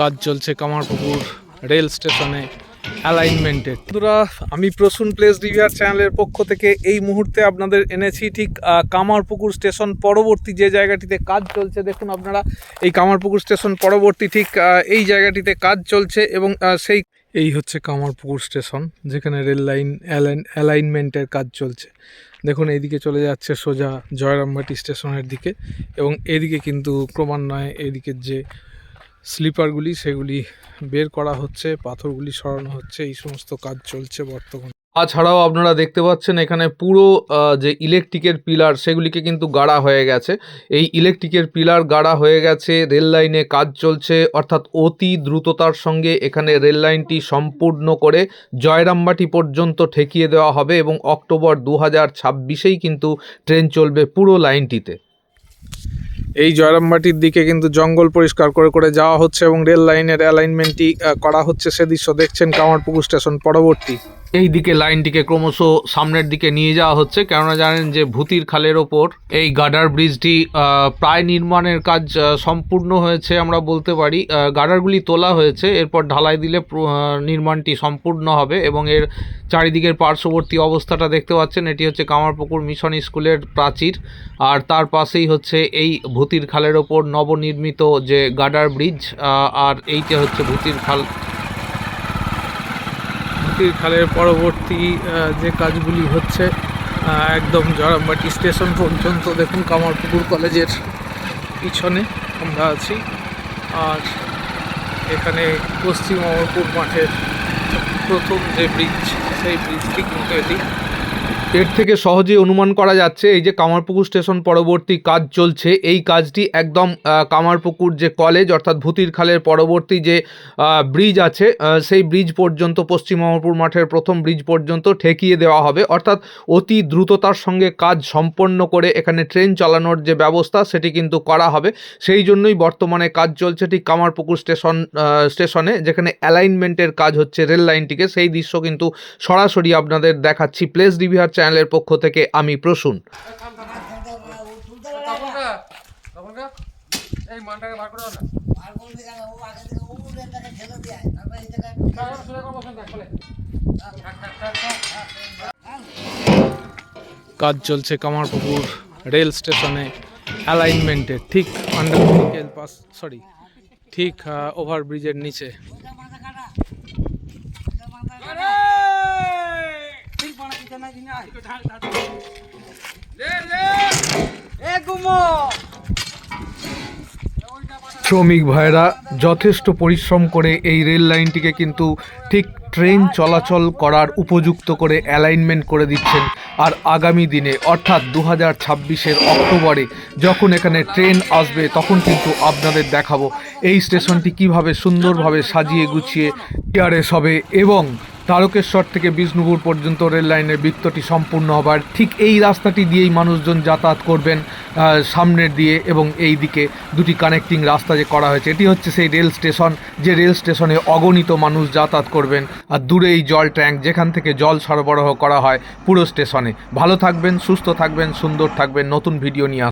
কাজ চলছে কামারপুকুর রেল স্টেশনে অ্যালাইনমেন্টের বন্ধুরা, আমি প্রসূন প্লেস রিভিয়ার চ্যানেলের পক্ষ থেকে এই মুহূর্তে আপনাদের এনেছি ঠিক কামারপুকুর স্টেশন পরবর্তী যে জায়গাটিতে কাজ চলছে, দেখুন আপনারা, এই কামারপুকুর স্টেশন পরবর্তী ঠিক এই জায়গাটিতে কাজ চলছে এবং সেই এই হচ্ছে কামারপুকুর স্টেশন, যেখানে রেল লাইন অ্যালাইন, অ্যালাইনমেন্টের কাজ চলছে। দেখুন, এইদিকে চলে যাচ্ছে সোজা জয়রামবাটি স্টেশনের দিকে এবং এদিকে কিন্তু ক্রমান্বয়ে এদিকে যে স্লিপারগুলি সেগুলি বের করা হচ্ছে, পাথরগুলি সরানো হচ্ছে, এই সমস্ত কাজ চলছে বর্তমানে। তাছাড়াও আপনারা দেখতে পাচ্ছেন এখানে পুরো যে ইলেকট্রিকের পিলার সেগুলিকে কিন্তু গাড়া হয়ে গেছে। এই ইলেকট্রিকের পিলার গাড়া হয়ে গেছে রেল লাইনে কাজ চলছে, অর্থাৎ অতি দ্রুততার সঙ্গে এখানে রেল লাইনটি সম্পূর্ণ করে জয়রামবাটি পর্যন্ত ঠেকিয়ে দেওয়া হবে এবং অক্টোবর দু হাজার কিন্তু ট্রেন চলবে পুরো লাইনটিতে এই জয়রামবাটির দিকে কিন্তু জঙ্গল পরিষ্কার করে করে যাওয়া হচ্ছে এবং রেল লাইনের অ্যালাইনমেন্টটি করা হচ্ছে সে দৃশ্য। দেখছেন কামারপুকুর স্টেশন পরবর্তী। এই দিকে লাইনটিকে ক্রমশ সামনের দিকে নিয়ে যাওয়া হচ্ছে। কেননা জানেন যে ভূতির খালের ওপর এই গাডার ব্রিজটি প্রায় নির্মাণের কাজ সম্পূর্ণ হয়েছে আমরা বলতে পারি। গাডারগুলি তোলা হয়েছে, এরপর ঢালাই দিলে নির্মাণটি সম্পূর্ণ হবে এবং এর চারিদিকের পার্শ্ববর্তী অবস্থাটা দেখতে পাচ্ছেন। এটি হচ্ছে কামারপুকুর মিশন স্কুলের প্রাচীর। আর তার পাশেই হচ্ছে এই ভূতির খালের ওপর নবনির্মিত যে গাডার ব্রিজ আর এইটা হচ্ছে ভূতির খাল। ভূতির খালের পরবর্তী যে কাজগুলি হচ্ছে একদম জরামবাটি স্টেশন পর্যন্ত দেখুন কামারপুকুর কলেজের পিছনে আমরা আছি। আর এখানে পশ্চিম অমরপুর মাঠের প্রথম যে ব্রিজ, সেই ব্রিজটি কিন্তু এটি। এর থেকে সহজেই অনুমান করা যাচ্ছে, এই যে কামারপুকুর স্টেশন পরবর্তী কাজ চলছে, এই কাজটি একদম কামারপুকুর যে কলেজ অর্থাৎ ভূতির খালের পরবর্তী যে ব্রিজ আছে সেই ব্রিজ পর্যন্ত, পশ্চিম অমরপুর মাঠের প্রথম ব্রিজ পর্যন্ত ঠেকিয়ে দেওয়া হবে। অর্থাৎ অতি দ্রুততার সঙ্গে কাজ সম্পন্ন করে এখানে ট্রেন চালানোর যে ব্যবস্থা, সেটি কিন্তু করা হবে। সেই জন্যই বর্তমানে কাজ চলছে ঠিক কামারপুকুর স্টেশন স্টেশনে, যেখানে অ্যালাইনমেন্টের কাজ হচ্ছে রেল লাইনটিকে। সেই দৃশ্য কিন্তু সরাসরি আপনাদের দেখাচ্ছি। প্লেস রিভিহার চ্যানেলের পক্ষ থেকে আমি প্রসূন। কাজ চলছে কামারপুকুর রেল স্টেশনে অ্যালাইনমেন্টের ঠিক পাস সরি ঠিক ওভারব্রিজের নিচে শ্রমিক ভাইরা, যথেষ্ট পরিশ্রম করে এই রেল লাইনটিকে কিন্তু ঠিক ট্রেন চলাচল করার উপযুক্ত করে অ্যালাইনমেন্ট করে দিচ্ছেন। আর আগামী দিনে, অর্থাৎ দু হাজার ছাব্বিশের অক্টোবরে যখন এখানে ট্রেন আসবে, তখন কিন্তু আপনাদের দেখাবো। এই স্টেশনটি কীভাবে সুন্দরভাবে সাজিয়ে গুছিয়ে টিআরএস হবে এবং তারকেশ্বর থেকে বিষ্ণুপুর পর্যন্ত রেল লাইনের বৃত্তটি সম্পূর্ণ হবার ঠিক এই রাস্তাটি দিয়েই মানুষজন যাতায়াত করবেন সামনের দিয়ে এবং এই দিকে দুটি কানেক্টিং রাস্তা যে করা হয়েছে। এটি হচ্ছে সেই রেল স্টেশন, যে রেল স্টেশনে অগণিত মানুষ যাতায়াত করবেন আর দূরে এই জল ট্যাঙ্ক যেখান থেকে জল সরবরাহ করা হয় পুরো স্টেশনে। ভালো থাকবেন, সুস্থ থাকবেন, সুন্দর থাকবেন। নতুন ভিডিও নিয়ে